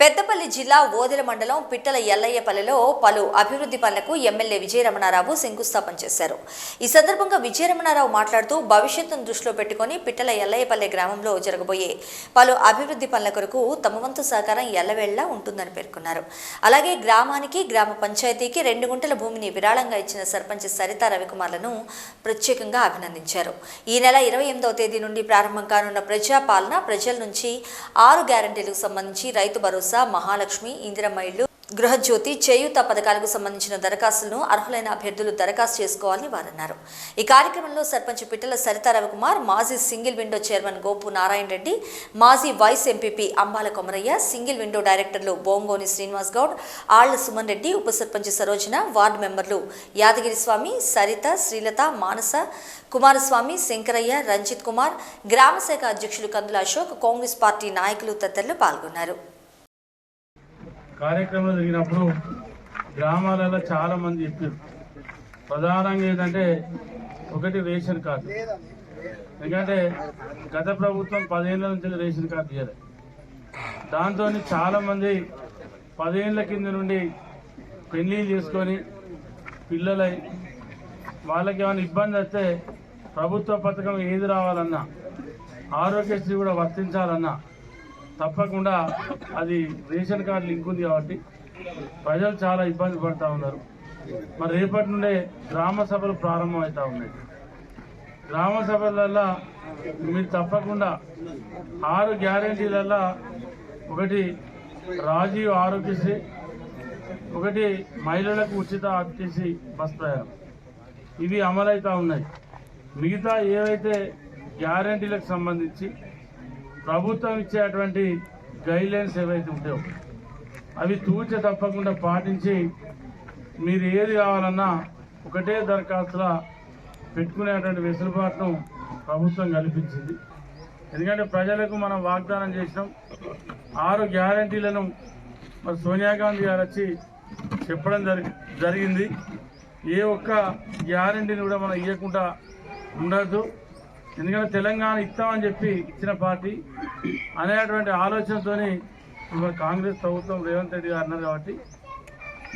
పెద్దపల్లి జిల్లా ఓదెల మండలం పిట్టల ఎల్లయ్యపల్లిలో పలు అభివృద్ధి పనులకు ఎమ్మెల్యే విజయరమణారావు శంకుస్థాపన చేశారు. ఈ సందర్భంగా విజయరమణారావు మాట్లాడుతూ భవిష్యత్తును దృష్టిలో పెట్టుకుని పిట్టల ఎల్లయ్యపల్లి గ్రామంలో జరగబోయే పలు అభివృద్ధి పనుల కొరకు తమ వంతు సహకారం ఎల్లవేళ్ళా ఉంటుందని పేర్కొన్నారు. అలాగే గ్రామానికి గ్రామ పంచాయతీకి రెండు గుంటల భూమిని విరాళంగా ఇచ్చిన సర్పంచ్ సరిత రవికుమార్లను ప్రత్యేకంగా అభినందించారు. ఈ నెల ఇరవై ఎనిమిదవ తేదీ నుండి ప్రారంభం కానున్న ప్రజాపాలన ప్రజల నుంచి ఆరు గ్యారంటీలకు సంబంధించి రైతు భరోసా మహాలక్ష్మి ఇందిరమ్మ గృహజ్యోతి చేయూత పథకాలకు సంబంధించిన దరఖాస్తులను అర్హులైన అభ్యర్థులు దరఖాస్తు చేసుకోవాలని వారన్నారు. ఈ కార్యక్రమంలో సర్పంచ్ పిట్టల సరితా రవికుమార్ మాజీ single window chairman Gopu Narayana Reddy మాజీ vice MPP Ambala Komaraiah single window డైరెక్టర్లు బోంగోని శ్రీనివాస్ గౌడ్ ఆళ్ళ సుమన్ రెడ్డి ఉప సర్పంచ్ సరోజన వార్డు మెంబర్లు యాదగిరి స్వామి సరిత శ్రీలత మానస కుమారస్వామి శంకరయ్య రంజిత్ కుమార్ గ్రామ శాఖ అధ్యక్షులు కందుల అశోక్ కాంగ్రెస్ పార్టీ నాయకులు తదితరులు పాల్గొన్నారు. కార్యక్రమం జరిగినప్పుడు గ్రామాలలో చాలా మంది చెప్పారు. ప్రధానంగా ఏంటంటే ఒకటి రేషన్ కార్డు. ఎందుకంటే గత ప్రభుత్వం పదేళ్ళ నుంచి రేషన్ కార్డు ఇవ్వలేదు దాంతో చాలా మంది పదేళ్ళ కింద నుండి పెళ్ళిళ్ళు చేసుకొని పిల్లలై వాళ్ళకి ఏమైనా ఇబ్బంది వస్తే ప్రభుత్వ పథకం ఏది రావాలన్నా ఆరోగ్యశ్రీ కూడా వర్తించాలన్నా తప్పకుండా అది రేషన్ కార్డు లింక్ ఉంది కాబట్టి ప్రజలు చాలా ఇబ్బంది పడుతూ ఉన్నారు. మరి రేపటి నుండే గ్రామ సభలు ప్రారంభమవుతా ఉన్నాయి. గ్రామ సభలల్లో మీరు తప్పకుండా ఆరు గ్యారంటీలల్లో ఒకటి రాజీవ్ ఆరోగ్యశ్రీ ఒకటి మహిళలకు ఉచిత ఆర్టీసీ బస్ ప్రయాణం ఇవి అమలవుతూ ఉన్నాయి. మిగతా ఏవైతే గ్యారంటీలకు సంబంధించి ప్రభుత్వం ఇచ్చేటువంటి గైడ్లైన్స్ ఏవైతే ఉంటాయో అవి తూచ తప్పకుండా పాటించి మీరు ఏది కావాలన్నా ఒకటే దరఖాస్తులా పెట్టుకునేటువంటి వెసులుబాటును ప్రభుత్వం కల్పించింది. ఎందుకంటే ప్రజలకు మనం వాగ్దానం చేసినాం. ఆరు గ్యారంటీలను మరి సోనియా గాంధీ గారు వచ్చి చెప్పడం జరి జరిగింది. ఏ ఒక్క గ్యారంటీని కూడా మనం ఇవ్వకుండా ఉండద్దు. ఎందుకంటే తెలంగాణ ఇస్తామని చెప్పి ఇచ్చిన పార్టీ అనేటువంటి ఆలోచనతోని మరి కాంగ్రెస్ ప్రభుత్వం రేవంత్ రెడ్డి గారు అన్నారు కాబట్టి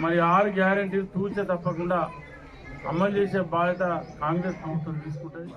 మరి ఆరు గ్యారంటీలు తూచే తప్పకుండా అమలు చేసే బాధ్యత కాంగ్రెస్ ప్రభుత్వం తీసుకుంటుంది.